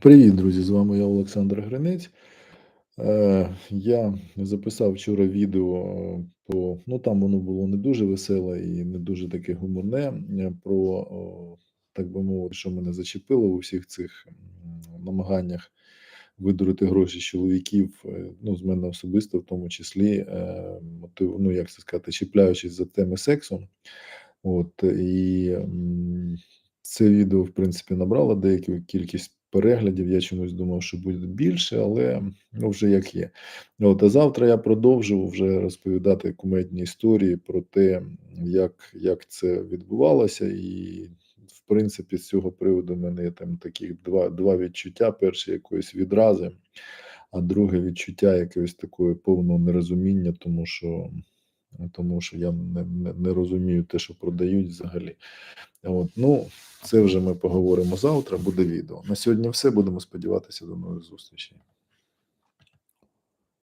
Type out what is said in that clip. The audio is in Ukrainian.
Привіт, друзі! З вами я Олександр Гринець. Е, я записав вчора відео по ну там воно було не дуже веселе і не дуже таке гуморне, е, про, так би мовити, що мене зачепило у всіх цих намаганнях видурити гроші чоловіків, е, ну, з мене особисто, в тому числі, мотив, ну як це сказати, чіпляючись за теми сексу. От і це відео, в принципі, набрало деяку кількість переглядів. Я чомусь думав, що буде більше, але ну, вже як є. От, а завтра я продовжу вже розповідати кумедні історії про те, як, як це відбувалося, і в принципі з цього приводу в мене є там таких два, два відчуття: перше якоїсь відрази, а друге відчуття якогось такої повного нерозуміння, тому що. Тому що я не, не, не розумію те, що продають взагалі. От, ну, це вже ми поговоримо завтра, буде відео. На сьогодні все. Будемо сподіватися до нових зустрічей.